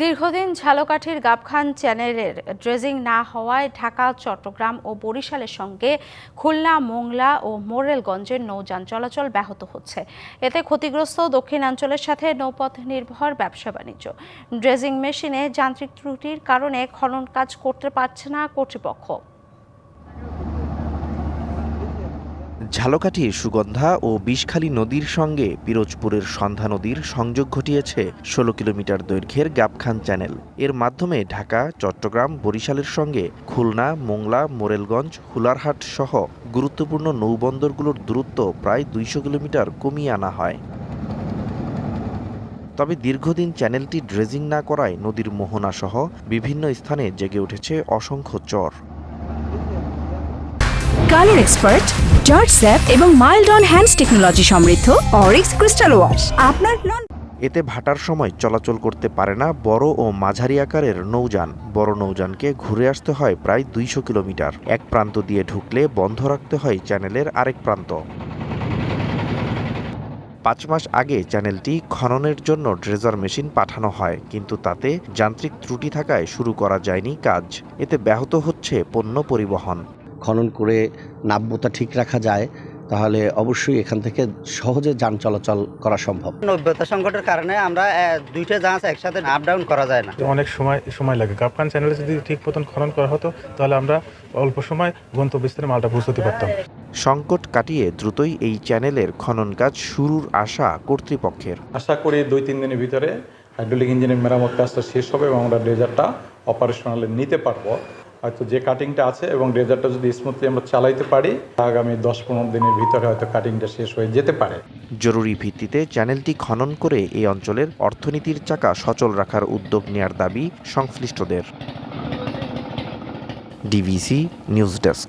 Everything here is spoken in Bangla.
দীর্ঘদিন ঝালকাঠির গাবখান চ্যানেলের ড্রেজিং না হওয়ায় ঢাকা, চট্টগ্রাম ও বরিশালের সঙ্গে খুলনা, মোংলা ও মোরেলগঞ্জের নৌযান চলাচল ব্যাহত হচ্ছে। এতে ক্ষতিগ্রস্ত দক্ষিণাঞ্চলের সাথে নৌপথ নির্ভর ব্যবসা বাণিজ্য। ড্রেজিং মেশিনে যান্ত্রিক ত্রুটির কারণে খনন কাজ করতে পারছে না কর্তৃপক্ষ। ঝালকাঠির সুগন্ধা ও বিষখালী নদীর সঙ্গে পিরোজপুরের সন্ধ্যা নদীর সংযোগ ঘটিয়েছে ষোলো কিলোমিটার দৈর্ঘ্যের গাবখান চ্যানেল। এর মাধ্যমে ঢাকা, চট্টগ্রাম, বরিশালের সঙ্গে খুলনা, মোংলা, মোরেলগঞ্জ, হুলারহাট সহ গুরুত্বপূর্ণ নৌবন্দরগুলোর দূরত্ব প্রায় দুইশো কিলোমিটার কমিয়ে আনা হয়। তবে দীর্ঘদিন চ্যানেলটি ড্রেজিং না করায় নদীর মোহনা সহ বিভিন্ন স্থানে জেগে উঠেছে অসংখ্য চর। কালার এক্সপার্ট জর্জ স্যাপ এবং মাইল্ড অন হ্যান্ডস টেকনোলজি সমৃদ্ধ অরিক্স ক্রিস্টাল ওয়াশ আপনার লন এতে ভাটার সময় চলাচল করতে পারে না বড় ও মাঝারি আকারের নৌযান। বড় নৌযানকে ঘুরে আসতে হয় প্রায় দুইশো কিলোমিটার। এক প্রান্ত দিয়ে ঢুকলে বন্ধ রাখতে হয় চ্যানেলের আরেক প্রান্ত। পাঁচ মাস আগে চ্যানেলটি খননের জন্য ড্রেজার মেশিন পাঠানো হয়, কিন্তু তাতে যান্ত্রিক ত্রুটি থাকায় শুরু করা যায়নি কাজ। এতে ব্যাহত হচ্ছে পণ্য পরিবহন। খনন করে নাব্যতা ঠিক রাখা যায় তাহলে অবশ্যই এখান থেকে সহজে যান চলাচল করা সম্ভব। নব্যতা সংকটের কারণে আমরা দুইটা জাহাজ একসাথে আপ ডাউন করা যায় না। অনেক সময় সময় লাগে। গাবখান চ্যানেলে যদি ঠিক মতন খনন করা হতো তাহলে আমরা অল্প সময় গন্তব্যস্থলে মালটা পৌঁছতে পারতাম। সংকট কাটিয়ে দ্রুতই এই চ্যানেলের খনন কাজ শুরুর আশা কর্তৃপক্ষের। আশা করি দুই তিন দিনের ভিতরে হাইড্রোলিক ইঞ্জিনের মেরামত কাজটা শেষ হবে এবং আমরা ড্রেজারটা অপারেশনালে নিতে পারব। হয়তো যে কাটিংটা আছে এবং রেজারটা যদি স্মুথলি আমরা চালাইতে পারি, আগামী দশ পনেরো দিনের ভিতরে হয়তো কাটিংটা শেষ হয়ে যেতে পারে। জরুরি ভিত্তিতে চ্যানেলটি খনন করে এই অঞ্চলের অর্থনীতির চাকা সচল রাখার উদ্যোগ নেওয়ার দাবি সংশ্লিষ্টদের। DVC news desk.